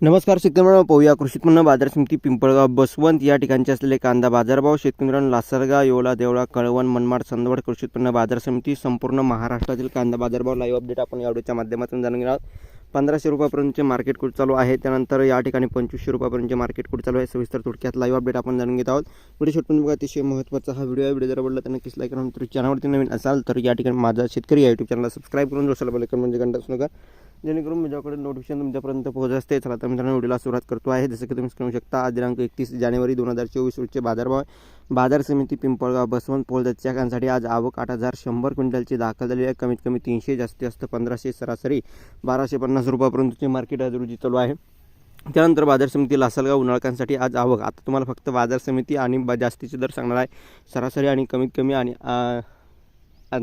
नमस्कार शेतकरी मित्रांनो पाहूया कृषी उत्पन्न बाजार समिती पिंपळगाव बसवंत. या ठिकाणचे असलेले कांदा बाजारभाव शेतकरी मित्रांनो लासलगाव येवला देवळा कळवण मनमाड चंदवड कृषी उत्पन्न बाजार समिती संपूर्ण महाराष्ट्रातील कांदा बाजारभाव लाईव्ह अपडेट आपण या व्हिडिओच्या माध्यमातून जाणून घेणार आहोत. पंधराशे रुपयापर्यंतचे मार्केट कुठ चालू आहे? त्यानंतर या ठिकाणी पंचवीसशे रुपयापर्यंतचे मार्केट कुठ चालू आहे? सविस्तर थोडक्यात लाईव्ह अपडेट आपण जाणून घेत आहोत. व्हिडिओ शेवटपर्यंत बघा अतिशय महत्त्वाचा हा व्हिडिओ आहे. व्हिडिओ जर आवडला तर नक्कीच लाईक करून तुम्ही चॅनलवरती नवीन असाल तर या ठिकाणी माझा शेतकरी या युट्यूब चॅनलला सबस्क्राईब करून जोशाला बेल म्हणजे घंटा असू नका जेणेकरून माझ्याकडे नोटिफिकेशन तुमच्यापर्यंत पोहोचत असते. चला तर मित्रांनो व्हिडिओला सुरुवात करतो आहे. जसं की तुम्ही करू शकता आज दिनांक एकतीस जानेवारी दोन हजार चोवीस रोजचे बाजारभाव बाजार समिती पिंपळगाव बसवंत पोलदच्या कांसाठी आज आवक आठ हजार शंभर क्विंटलची दाखल झालेली आहे. कमीत कमी तीनशे जास्तीत जास्त पंधराशे सरासरी बाराशे पन्नास रुपयापर्यंतचे मार्केट आज रोजी चालू आहे. त्यानंतर बाजार समिती लासलगाव उन्हाळकांसाठी आज आवक. आता तुम्हाला फक्त बाजार समिती आणि ब जास्तीचे दर सांगणार आहे. सरासरी आणि कमीत कमी आणि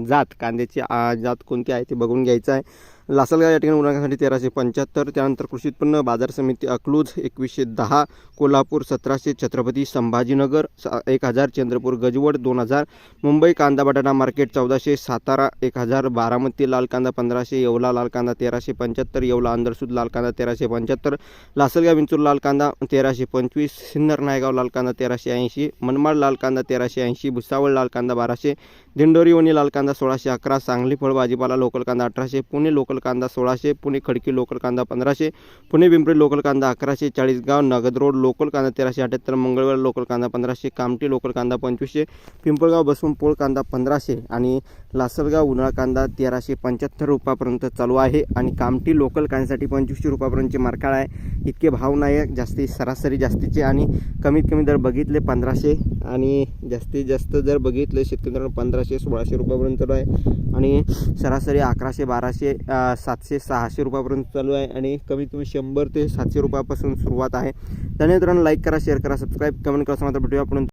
जात कांद्याची जात कोणती आहे ते बघून घ्यायचं आहे. लासलगाव या ठिकाणी उन्हाळ्यासाठी तेराशे पंच्याहत्तर त्यानंतर कृषी उत्पन्न बाजार समिती अकलूज एकवीसशे दहा कोल्हापूर सतराशे छत्रपती संभाजीनगर स- एक हजार चंद्रपूर गजवड दोन हजार मुंबई कांदा बटाटा मार्केट चौदाशे सातारा एक हजार बारामती लाल कांदा पंधराशे येवला लाल कांदा तेराशे पंच्याहत्तर येवला अंदरसूद लाल कांदा तेराशे पंच्याहत्तर लासलगाव विंचूर लाल कांदा तेराशे पंचवीस सिन्नर नायगाव लाल कांदा तेराशे ऐंशी मनमाड लाल कांदा तेराशे ऐंशी भुसावळ लाल कांदा बाराशे दिंडोरीवनी लाल कांदा सोळाशे अकरा सांगली फळ भाजीपाला लोकल कांदा अठराशे पुणे लोकल लोकल कांदा सोळाशे पुणे खडकी लोकल कांदा पंधराशे पुणे पिंपरी लोकल कांदा अकराशे चाळीसगाव नगद रोड लोकल कांदा तेराशे अठ्याहत्तर मंगळवार लोकल कांदा पंधराशे कामठी लोकल कांदा पंचवीसशे पिंपळगाव बसवून पोळ कांदा पंधराशे आणि लासलगाव उन्हाळ कांदा तेराशे पंच्याहत्तर रुपयापर्यंत चालू आहे आणि कामठी लोकल कांद्यासाठी पंचवीसशे रुपयापर्यंतचे मार्काळ आहे. इतके भाव नाही आहे जास्ती सरासरी जास्तीचे आणि कमीत कमी दर बघितले पंधराशे आणि जास्तीत जास्त जर बघितले शेतकऱ्यांना पंधराशे सोळाशे रुपयापर्यंत चालू आहे. आणि सरासरी अकराशे बाराशे सातशे सहाशे रुपयापर्यंत चालू आहे आणि कमीत कमी शंभर ते सातशे रुपयापासून सुरुवात आहे. त्यानंतर मित्रांनो लाईक करा शेअर करा सबस्क्राईब कमेंट करा मात्र भेटूया आपण